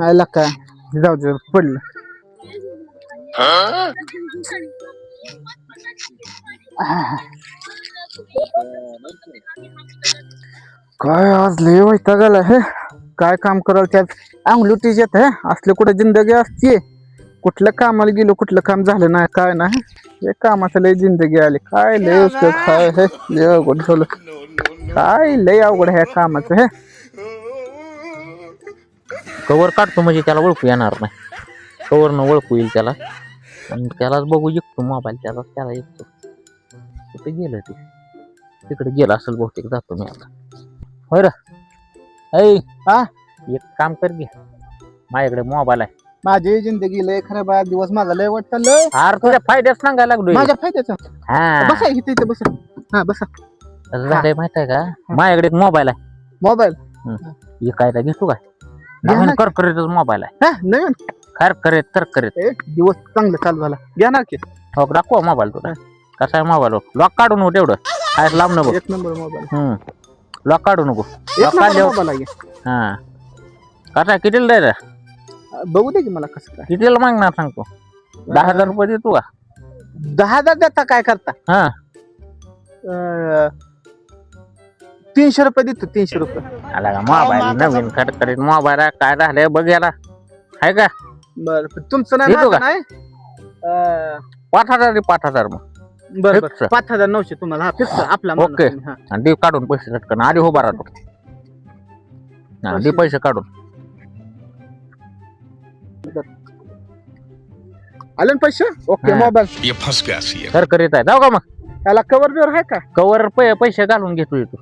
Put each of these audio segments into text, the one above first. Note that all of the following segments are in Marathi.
आयला काय? जाऊ दे पडलं. काय आज लय वैताग आला हे? काय काम कराल त्यात? अंगलुटीच येत हे असले कुठे जिंदगी असते कुठलं कामाला गेलो कुठलं काम झालं नाही काय नाही. हे कामाचं लय जिंदगी आली. काय लय काय हे लय अवघड ठेवलं काय लय अवघड आहे या कामाचं हे? कवर काढतो म्हणजे त्याला ओळखू येणार नाही. कवरनं ओळखू येईल त्याला. आणि त्यालाच बघू शकतो मोबाईल त्याला त्याला येतो कुठे गेलं ते? तिकडे गेलं असेल बहुतेक जातो मी आता. होय र. ऐ हा? एक काम कर घे माझ्याकडे मोबाईल आहे. माझी जिंदगी लय खराब आहे. दिवस माझा लय वाटत चाललंय अरे तुझ्या फायद्यात सांगायला लागलो माझ्या फायद्याचा? हा. बसा इथे इथे बसा. हा बसा. असं झालंय माहीत आहे का? माझ्याकडे एक मोबाईल आहे. मोबाईल विकायला घेतो काय घ्या ना. नवीन करकरीतच मोबाईल आहे. हा नवीन. खर करीत तर करीत. ए, दिवस चांगला चालू झाला. घ्या ना की. हो दाखवा मोबाईल तुला. कसा आहे मोबाईल लॉक काढू नको तेवढं. काय लांब नको. एक नंबर मोबाईल हम्म. लॉक काढू नको. एक लॉक नंबर काढल्यावर मोबाईल आहे. हा. कसा कितीला द्यायचा? बघू दे की मला कसं काय. कितीला मागणार सांगतो? दहा हजार रुपये देतो का? दहा हजार देता काय करता? हा. अं, तीनशे रुपये देतो तीनशे रुपये. आला का मोबाईल? नवीन करकरीत मोबाईल काय झालंय बघ याला. आहे का? बर तुमचं नाही देतो माझं का? नाही? अं, पाच हजार दे पाच हजार मग. बरं बरं. Fix. पाच हजार नऊशे तुम्हाला हा फिक्स आपला माणूस ओके. तुम्ही, हा. आणि दे काढून पैसे चटकन आधी हो बारा हा दे पैसे काढून. आले ना पैसे? ओके हा. मोबाईल. ये फंस गया सी करकरीत आहे. जाऊ का मग? त्याला कवर बिवर आहे का? कवर पैसे घालून घेतो येतो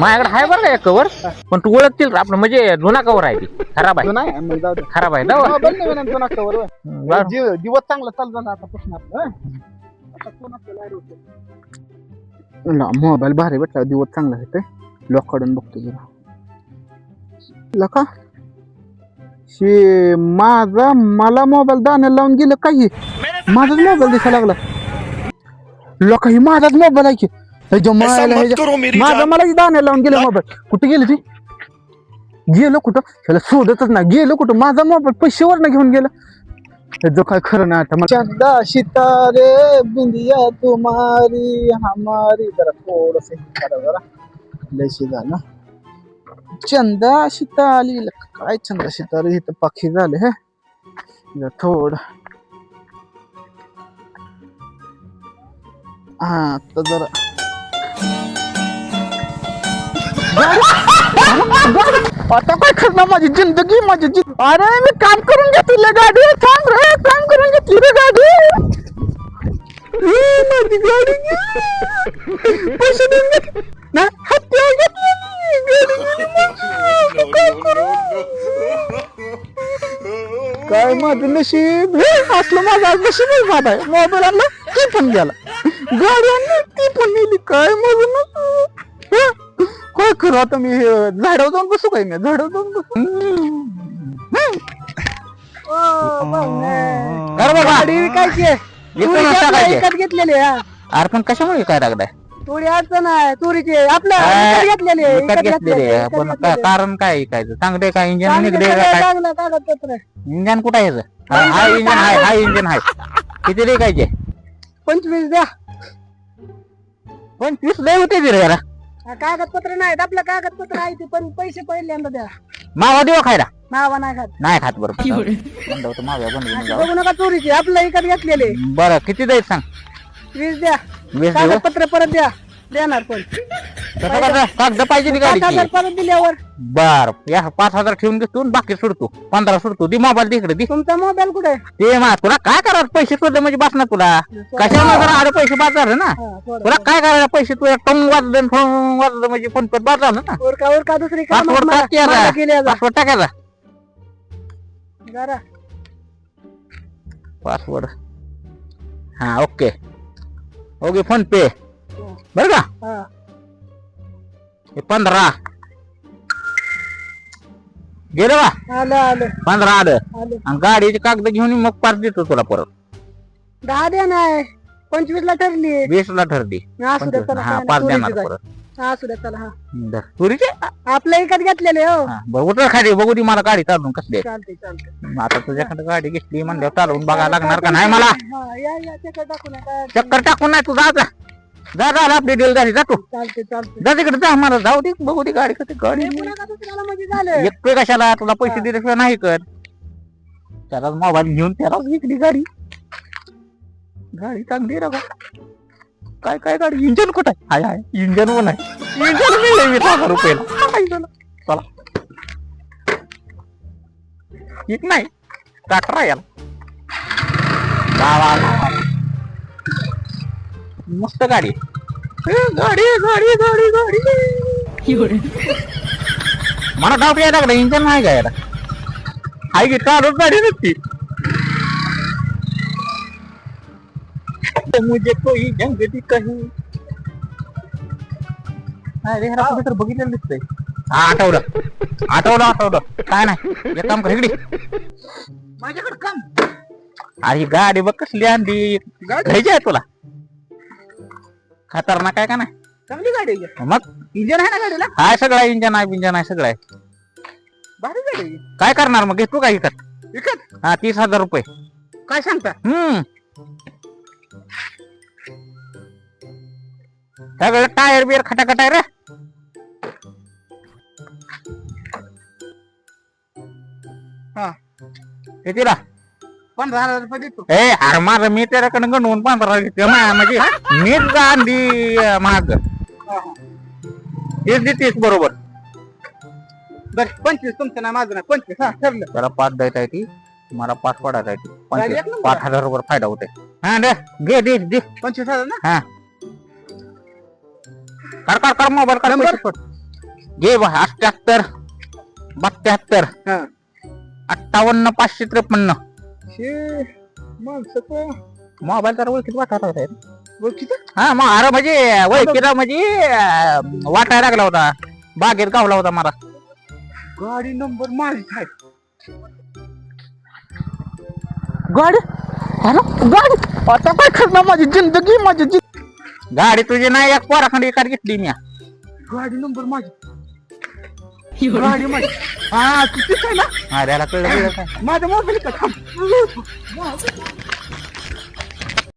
माझ्याकडे आहे बरं का एक कवर पण तू ओळखतील आपलं म्हणजे जुना कवर आहे ती. खराब आहे. तो नाही मग जाऊ दे. खराब आहे नवीन आणि जुना cover होय. हम्म, बरं. जीव- दिवस चांगला चालू झाला आतापासून आपलं, हं? आता? ला, मोबाईल भारी भेटला दिवस चांगला येते लॉक काढून बघतो जरा. लका शे माझा मला मोबाईल दाण्याला लावून गेलं काही? माझाच मोबाईल दिसायला लागला. लोका ही माझाच मोबाईल आहे की ह्याच्या मायाला ह्याच्या- करो मेरी माझा मला दाण्याला लावून गेलं मोबाईल कुठे गेली ती? गेलो कुठं? त्याला शोधतच नाही. गेलो कुठं? माझा मोबाईल पैशावर घेऊन गेलं. जो काय खरं नाही आता मला. चंदा सितारे बिंदिया तुम्हारी हमारी. जरा थोडस जरा. लयशी झालं. चंदा सिताली काय चंदा सितारे इथं पाखी झाले हे. जरा थोडं. हा आता जरा आता काय करणार माझी जिंदगी माझी जिंद अरे मी काम करून घेतली गाडी. थांब रे काम करून घेतली रे गाडी. ए, माझी गाडी. पैसे देऊन घेतले नाही हत्या घेतली गाडी गेली माझी. काय करू? काय माझं नशीब? हे असलं माझं आज नशीब आहे. मोबाईल आणला ती पण गेला गाडी आणली ती पण गेली काय हं? काय करू आता मी हे झाडावर जाऊन बसू काय मी झाडावर जाऊन बसू बाबा. गाडी विकायची आहे. विकून तुरी घेतल्या, टाकायची. विकत घेतलेली आहे, हा. अरे पण कशामुळे काय लागलाय तुरी अडचण आहे तुरीची आपल्या काय? विकत घेतलेली आहे, विकत घेतलेले घेतलेली आहे, पण विकत का- घेतलेली कारण काय ऐकायचं चांगले काय इंजिन. निघले चांगलं का सगळं काय चांगलं कागदपत्र आहे. इंजन कुठं आहे याचं? हा हा इंजन आहे हा इंजन आहे किती रेकायचे पंचवीस द्या पंचवीस लय होते ते रे हा, कागदपत्र नाहीत आपलं कागदपत्र आहे ते पण पैसे पहिल्यांदा द्या. मावा देवा खायला. नावा नाही खात. नाही खात बरं. बंद होतं माव्या बंद. बघू नका चोरीची आपलं विकत घेतलेले. बरं किती द्यायचं सांग? वीस द्या. वीस दिवस कागदपत्र परत द्या. देणार पण? कागद पाहिजे ती पाच हजार गाडीची परत दिल्यावर. बर या पाच हजार ठेवून आणि बाकी सोडतो. पंधरा सोडतो. दे मोबाईल तिकडे दे. तुमचा मोबाईल कुठे? आहे? ते मा तुला काय करायचं? पैसे शोधले म्हणजे बस ना तुला. जरा अरे पैसे बाद झाले ना? हा. तुला काय करायचं? पैसे तुला टंग वाजलं ठोंग वाजलं म्हणजे फोन पे बाद झालं ना? उरका उरका दुसरी काम पासवर्ड टाक याला. केली आता. पासवर्ड टाकायचा जरा. पासवर्ड हा ओके. ओके फोन पे. बर का? हा. हे पंधरा. गेलं का? आलं आलं. पंधरा आलं. आलं. आणि गाडीचे कागद घेऊन मग पाच देतो तुला परत. दहा द्या नाही पंचवीस ला ठरली. वीस ला ठरली. असू हा काय पाच देणार. परत. असू द्या चला हा. दर. तुरीचे? आपल्या इकत घेतलेले हो. हा, बरं उतर खाली बघू दी मला गाडी चालवून कसली आहे. चालते चालते आता तुझ्याकडे गाडी घेतली म्हणल्यावर चालवून बघायला लागणार का नाही मला? या या चक्कर टाकू नका. चक्कर टाकून नाही तू जा जा जा आपली डील झाली जा तू. चालते चालते जा तिकडे जा मला जाऊ दे बघू दे गाडी कधी गाडी. म्हणजे झालं? एकटे कशाला तुला पैसे दिल्याशिवाय नाही कर. त्यालाच मोबाईल घेऊन त्यालाच विकली गाडी. गाडी चांगली रे काय काय गाडी? इंजन कुठं आहे? हाय हाय इंजन पण आहे. इंजन मिळेल वीस हजार रुपयाला. झालं? चला. एक नाही. टाकरा याला. लावा. मस्त गाडी. ए, गाडी गाडी गाडी गाडी. मला डाऊट यायला लागला इंजन नाही का याला हाय की चालूच गाडी नसती? तो मुझे कोई जंग कही. अरे ह्याला कुठे तर बघितलेलं दिसतंय. हा आठवलं. आठवलं आठवलं. काय नाही एक काम कर इकडे माझ्याकडे काम. अरे ही गाडी बघ कसली आणली. घ्यायची आहे तुला. खतरनाक आहे का नाही? चांगली गाडी आहे. मग? इंजन आहे ना गाडीला? हाय सगळं इंजन आहे इंजन आहे सगळं आहे. भारी गाडी आहे. काय करणार मग? घेतो का इकत विकत? हा तीस हजार रुपये. काय सांगता? हम्म. सगळं टायर बियर खटाखट आहे रे. हा. कितीला पंधरा हजार रुपये देतो. ए अरे माझं मी त्याच्याकडे गणवून पंधरा मा- म्हणजे मीच गांधी महाग हा, हा. तीस बरोबर. बर पंचवीस तुमचं ना माझं ना पंचवीस हा ठरलं. त्याला पाच द्यायचा आहे ती. मला पाच पडायचा आहे ती. पंचवीस. पाच हजार रुपये फायदा होते हा दे घे दे दे. पंचवीस हजार ना? कर कर कर मोबाईल कर? पैसे. घे बा अठ्याहत्तर बत्याहत्तर हा. अठ्ठावन्न पाचशे त्रेपन्न. माणसं मोबाईल तर ओळखीत वाटत होता ओळखीचं? हा मग अरे म्हणजे ओळखीला म्हणजे अं, वाटायला लागला होता. बागेत गावला होता मला. गाडी नंबर माझी आहे. गाडी? अरे गाडी? आता काय करणार माझी जिंदगी माझी जिंदगी? गाडी तुझी नाही एक पोराखंड एकात घेतली मी. गाडी नंबर माझी गाडी माझी हा किती आहे ना? अरे याला कळलं बिळलं काय? माझा मोबाईल का थांब.